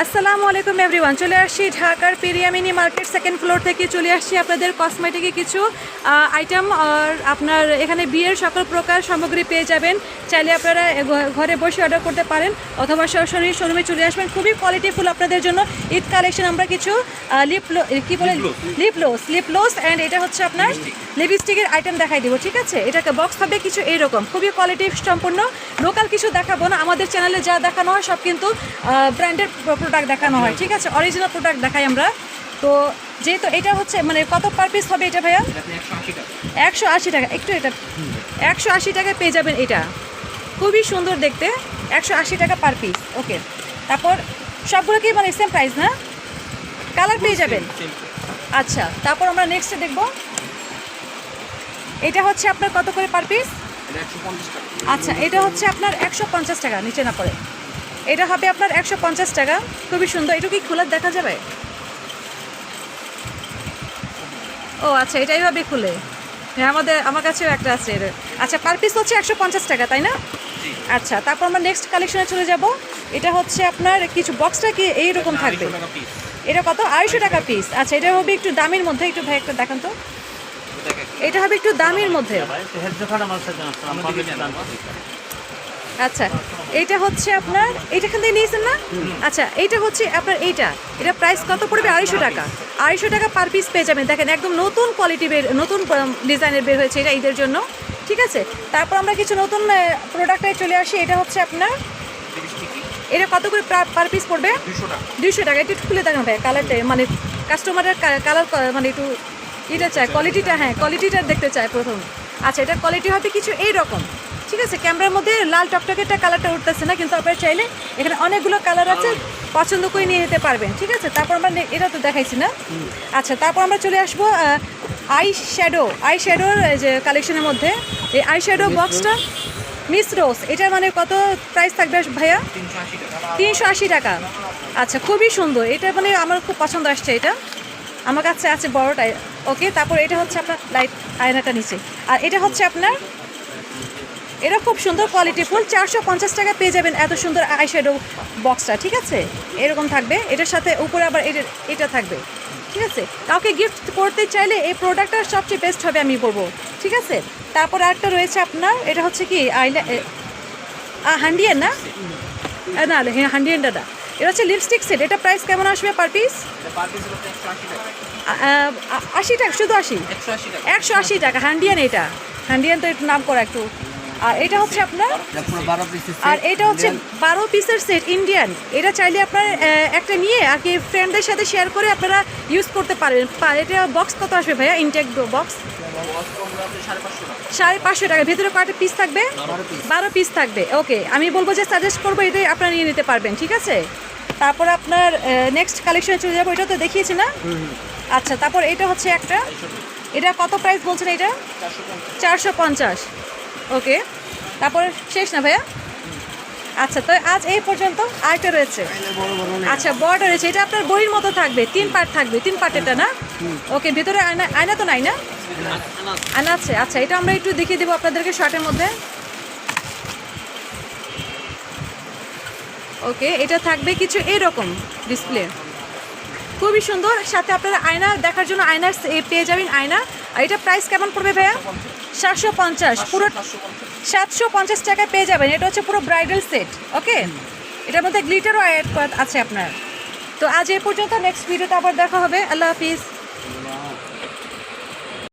আসসালামু আলাইকুম এভরিওয়ান চলে আসছি ঢাকার পেরিয়ামিনি মার্কেট সেকেন্ড ফ্লোর থেকে। চলে আসছি আপনাদের কসমেটিকে কিছু আইটেম আর আপনার এখানে বিয়ের সকল প্রকার সামগ্রী পেয়ে যাবেন। চাইলে আপনারা ঘরে বসে অর্ডার করতে পারেন অথবা সরাসরি শোরুমে চলে আসবেন। খুবই কোয়ালিটিফুল আপনাদের জন্য ঈদ কালেকশন আমরা কিছু লিপ কি বলে? Lip gloss lip gloss and এটা হচ্ছে আপনার লিপস্টিকের আইটেম দেখাই দিব ঠিক আছে? এটাকে বক্স হবে কিছু এইরকম। খুবই কোয়ালিটি সম্পূর্ণ লোকাল কিছু দেখাবো না আমাদের চ্যানেলে যা দেখানো হয় সব কিন্তু ব্র্যান্ডের প্রোডাক্ট দেখানো হয়। ঠিক আছে? অরিজিনাল প্রোডাক্ট দেখাই আমরা। তো যেহেতু এটা হচ্ছে মানে কত পার পিস হবে এটা ভাইয়া? একশো আশি টাকা। একটু এটা একশো আশি টাকায় পেয়ে যাবেন এটা। খুবই সুন্দর দেখতে। একশো আশি টাকা পার পিস ওকে তারপর সবগুলো কি মানে সেম প্রাইস না? কালার পেয়ে যাবেন। আচ্ছা তারপর আমরা নেক্সটে দেখব। এটা হচ্ছে আপনার কত করে পার পিস আচ্ছা এটা হচ্ছে আপনার একশো পঞ্চাশ টাকা নিচে না পড়ে। এটা হবে আপনার একশো পঞ্চাশ টাকা। খুবই সুন্দর। এটা কি খোলা দেখা যাবে? ও আচ্ছা এটা এইভাবে খুলে। হ্যাঁ আমাদের আমার কাছেও একটা আছে এর। আচ্ছা পার পিস হচ্ছে একশো পঞ্চাশ টাকা তাই না? আচ্ছা তারপর আমরা নেক্সট কালেকশনে চলে যাব। এটা হচ্ছে আপনার কিছু বক্সটা কি এইরকম থাকবে? এটা কত? আড়াইশো টাকা পিস আচ্ছা এটা হবে একটু দামের মধ্যে একটু ভাই একটা দেখান তো। এটা হবে একটু দামের মধ্যে। আচ্ছা এইটা হচ্ছে আপনার এইটাখান থেকে নিয়েছেন না? আচ্ছা এইটা হচ্ছে আপনার এইটা। এটা প্রাইস কত পড়বে? আড়াইশো টাকা। আড়াইশো টাকা পার পিস পেয়ে যাবেন। দেখেন একদম নতুন কোয়ালিটি বের নতুন ডিজাইনের বের হয়েছে এটা ঈদের জন্য। ঠিক আছে? তারপর আমরা কিছু নতুন প্রোডাক্টে চলে আসি। এটা হচ্ছে আপনার এটা কত করে পার পিস পড়বে? দুইশো টাকা। একটু খুলে দেখান ভাই কালারটা মানে কাস্টমারের কালার মানে একটু এটা চায় কোয়ালিটিটা হ্যাঁ কোয়ালিটিটা দেখতে চায় প্রথম। আচ্ছা এটা কোয়ালিটি হবে কিছু এই রকম। ঠিক আছে ক্যামেরার মধ্যে লাল টকটকেরটা কালারটা উঠতেছে না কিন্তু আপনারা চাইলে এখানে অনেকগুলো কালার আছে পছন্দ করে নিয়ে নিতে পারবেন ঠিক আছে? তারপর আমরা এটা তো দেখাইছি না? আচ্ছা তারপর আমরা চলে আসব আই শ্যাডো আই শ্যাডোর যে কালেকশনের মধ্যে। এই আই শ্যাডো বক্সটা মিস রোজ এটার মানে কত প্রাইস থাকবে ভাইয়া? তিনশো আশি টাকা। আচ্ছা খুবই সুন্দর। এটা মানে আমার খুব পছন্দ আসছে এটা। আমার কাছে আছে বড়টাই ওকে তারপর এটা হচ্ছে আপনার লাইট আয়নাটা নিচে। আর এটা হচ্ছে আপনার এটা খুব সুন্দর কোয়ালিটি ফুল। চারশো পঞ্চাশ টাকা পেয়ে যাবেন এত সুন্দর আইশ্যাডো বক্সটা ঠিক আছে? এরকম থাকবে। এটার সাথে উপরে আবার এটা এটা থাকবে ঠিক আছে? কাউকে গিফট করতে চাইলে এই প্রোডাক্টটা সবচেয়ে বেস্ট হবে আমি বলব ঠিক আছে? তারপর আরেকটা রয়েছে আপনার এটা হচ্ছে কি আইলা হান্ডিয়ান না? না হ্যাঁ হান্ডিয়ানটা না এটা হচ্ছে লিপস্টিক সেট এটা প্রাইস কেমন আসবে পার পিস আশি টাকা। শুধু আশি? একশো আশি টাকা। হান্ডিয়ান এটা। হান্ডিয়ান তো একটু নাম করা একটু আর এটা হচ্ছে আপনার? আর এটা হচ্ছে বারো পিসের সেট ইন্ডিয়ান এটা চাইলে আপনার একটা নিয়ে আর কি ফ্রেন্ডদের সাথে শেয়ার করে আপনারা ইউজ করতে পারেন। এটা বক্স কত আসবে ভাইয়া? ইনটেক বক্স সাড়ে পাঁচশো টাকা। ভেতরে কয়টা পিস থাকবে? বারো পিস থাকবে। ওকে আমি বলব যে সাজেস্ট করব, এটাই আপনারা নিয়ে নিতে পারবেন, ঠিক আছে? তারপর আপনার নেক্সট কালেকশনে চলে যাব। এটা তো দেখিয়েছি না? আচ্ছা তারপর এটা হচ্ছে একটা। এটা কত প্রাইস বলছেন এটা? চারশো পঞ্চাশ। ওকে তারপর শেষ না ভাইয়া? আচ্ছা তো আজ এই পর্যন্ত আরেকটা রয়েছে। আচ্ছা বড়টা রয়েছে। এটা আপনার বইয়ের মতো থাকবে, তিন পার্ট থাকবে, তিন পার্ট এটা না? ওকে, ভিতরে আয়না আয়না তো নাই না? আয়না আছে আচ্ছা এটা আমরা একটু দেখিয়ে দেবো আপনাদেরকে শর্টের মধ্যে। ওকে, এটা থাকবে কিছু এরকম ডিসপ্লে খুবই সুন্দর। সাথে আপনারা আয়না দেখার জন্য আয়নার পেয়ে যাবেন আয়না। আর এটা প্রাইস কেমন পড়বে ভাইয়া? সাতশো পঞ্চাশ। পুরো সাতশো পঞ্চাশ টাকায় পেয়ে যাবেন। এটা হচ্ছে পুরো ব্রাইডাল সেট ওকে এটার মধ্যে গ্লিটারও অ্যাড আছে আপনার। তো আজ এ পর্যন্ত নেক্সট ভিডিওতে আবার দেখা হবে। আল্লাহ হাফিজ।